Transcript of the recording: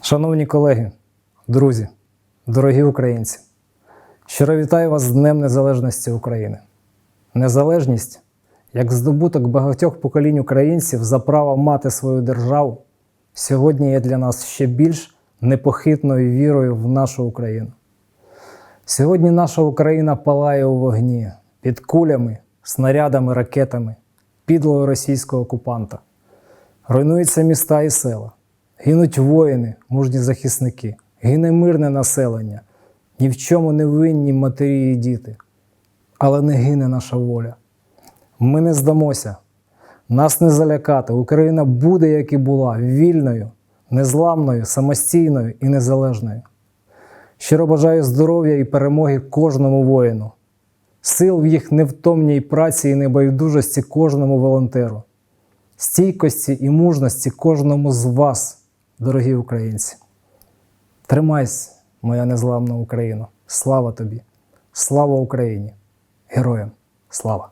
Шановні колеги, друзі, дорогі українці, щиро вітаю вас з Днем Незалежності України. Незалежність як здобуток багатьох поколінь українців за право мати свою державу, сьогодні є для нас ще більш непохитною вірою в нашу Україну. Сьогодні наша Україна палає у вогні під кулями, снарядами, ракетами, підлого російського окупанта. Руйнуються міста і села, гинуть воїни, мужні захисники, гине мирне населення, ні в чому не винні матері і діти. Але не гине наша воля. Ми не здамося, нас не залякати. Україна буде, як і була, вільною, незламною, самостійною і незалежною. Щиро бажаю здоров'я і перемоги кожному воїну, сил в їх невтомній праці і небайдужості кожному волонтеру, стійкості і мужності кожному з вас, дорогі українці. Тримайся, моя незламна Україна. Слава тобі! Слава Україні! Героям! Слава!